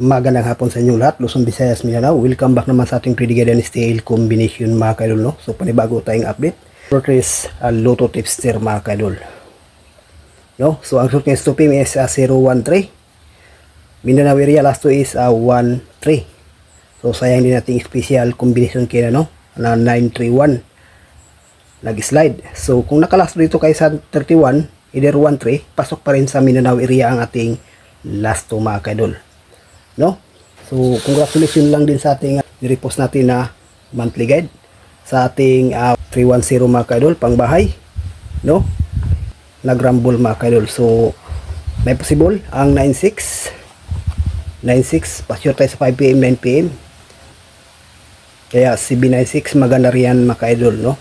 Magandang hapon sa inyo lahat, Luzon, Visayas, Mindanao. Welcome back naman sa ating Pretty Guardian Style Combination mga kaidol. No? So panibago tayong update. Progress uh, Lotto Tipster mga kaidol. No? So ang short ng stopim is uh, 013. Mindanao area last two is uh, 13. So sayang din nating special combination kaya no? Na 931 nag-slide. So kung nakalast dito kay sa 31, either 13, pasok pa rin sa Mindanao area ang ating last two mga kaidol. No? So congratulations lang din sa ating uh, nirepost natin na monthly guide sa ating uh, 310 mga kaidol pang. No? Nagrumble mga kaidol. So may possible ang 96 96 pa-sure tayo sa 5pm 9pm kaya CB96 maganda riyan mga kaidol no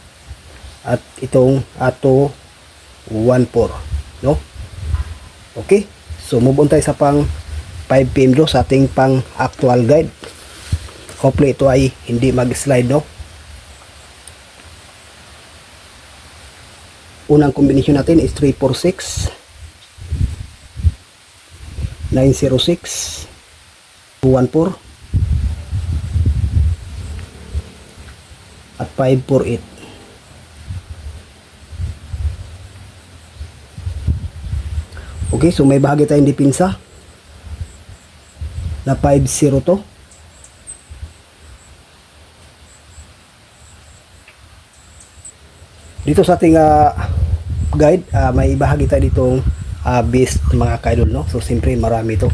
at itong ato 14 no okay so move on tayo sa pang 5pm do sa ating pang actual guide. Hopefully ito ay hindi mag slide no? Unang kombinasyon natin is 346 906 214 at 548 Okay, so may bahagi tayong dipinsa na 5-0 to. Dito sa ating ah, guide, ah, may bahagi tayo ditong uh, base mga kaidol, no? So, siyempre marami to.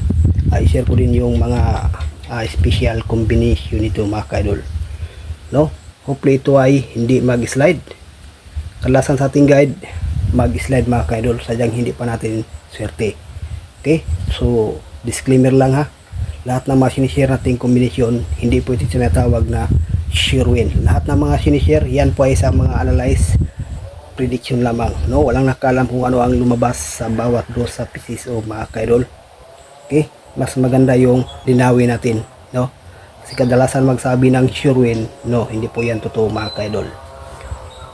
Ah, i-share ko din yung mga ah, special combination nito mga kaidol. No? Hopefully ito ay hindi mag-slide. Kalasan sa ating guide, mag-slide mga kaidol. Sadyang hindi pa natin swerte. Okay? So, disclaimer lang ha. Lahat ng mga sinishare nating kombinasyon, hindi po ito tinatawag na sure win. Lahat ng mga sinishare, yan po ay sa mga analyze prediction lamang. No? Walang nakalam kung ano ang lumabas sa bawat dos sa pieces o mga kaidol. Okay? Mas maganda yung linawin natin. No? Kasi kadalasan magsabi ng sure win, no, hindi po yan totoo mga kaidol.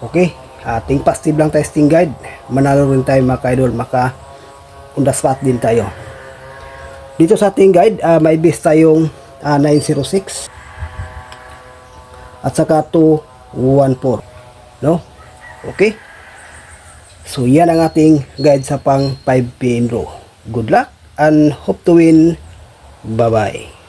Okay? Ating positive lang testing guide. Manalo rin tayo mga kaidol. Maka on the spot din tayo. Dito sa ating guide, ah, may base tayong ah, 906 at saka 214. No? Okay? So, yan ang ating guide sa pang 5 p.m. draw. Good luck and hope to win. Bye-bye.